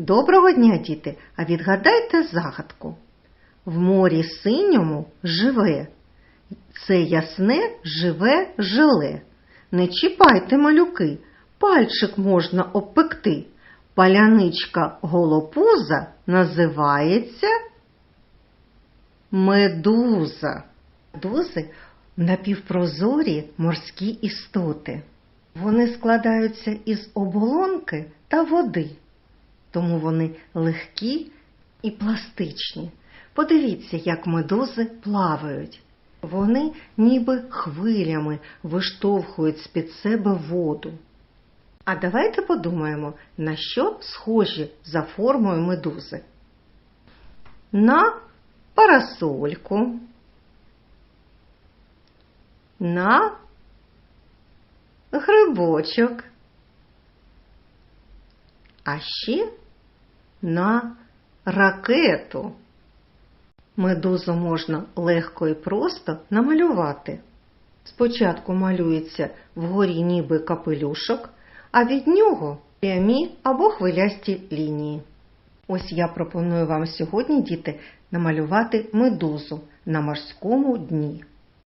Доброго дня, діти! А відгадайте загадку. В морі синьому живе. Це ясне живе жиле. Не чіпайте малюки, пальчик можна обпекти. Паляничка голопуза називається медуза. Медузи напівпрозорі морські істоти. Вони складаються із оболонки та води, тому вони легкі і пластичні. Подивіться, як медузи плавають. Вони ніби хвилями виштовхують з-під себе воду. А давайте подумаємо, на що схожі за формою медузи. На парасольку, на грибочок, а ще на ракету. Медузу можна легко і просто намалювати. Спочатку малюється вгорі ніби капелюшок, а від нього прямі або хвилясті лінії. Ось я пропоную вам сьогодні, діти, намалювати медузу на морському дні.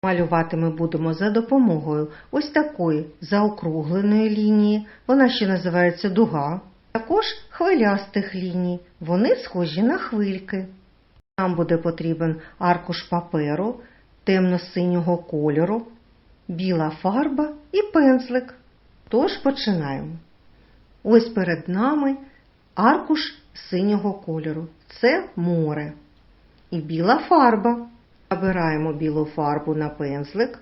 Малювати ми будемо за допомогою ось такої заокругленої лінії, вона ще називається дуга, також хвилястих ліній, вони схожі на хвильки. Нам буде потрібен аркуш паперу темно-синього кольору, біла фарба і пензлик. Тож починаємо. Ось перед нами аркуш синього кольору. Це море. І біла фарба. Набираємо білу фарбу на пензлик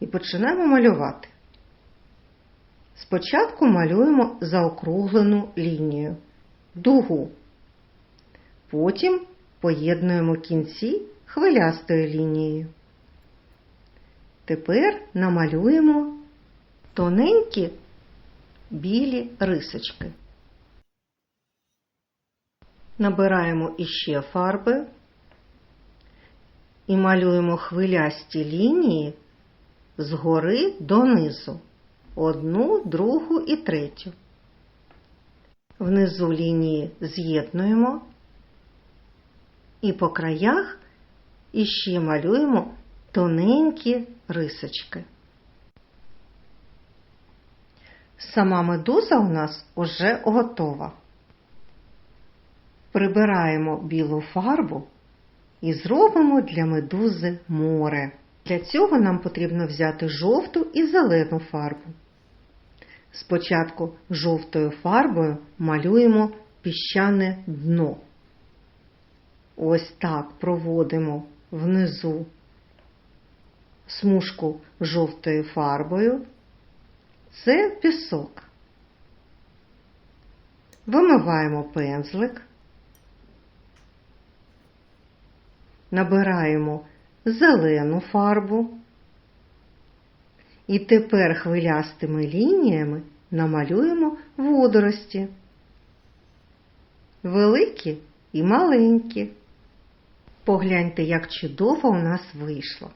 і починаємо малювати. Спочатку малюємо заокруглену лінію, дугу. Потім поєднуємо кінці хвилястою лінією. Тепер намалюємо тоненькі білі рисочки. Набираємо іще фарби і малюємо хвилясті лінії згори донизу. Одну, другу і третю. Внизу лінії з'єднуємо і по краях іще малюємо тоненькі рисочки. Сама медуза у нас уже готова. Прибираємо білу фарбу і зробимо для медузи море. Для цього нам потрібно взяти жовту і зелену фарбу. Спочатку жовтою фарбою малюємо піщане дно. Ось так проводимо внизу смужку жовтою фарбою. Це пісок. Вимиваємо пензлик, набираємо зелену фарбу і тепер хвилястими лініями намалюємо водорості. Великі і маленькі. Погляньте, як чудово у нас вийшло.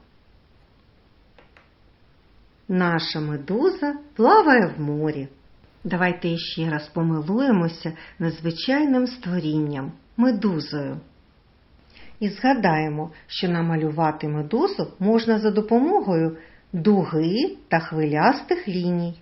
Наша медуза плаває в морі. Давайте іще раз помилуємося надзвичайним створінням медузою. І згадаємо, що намалювати медузу можна за допомогою дуги та хвилястих ліній.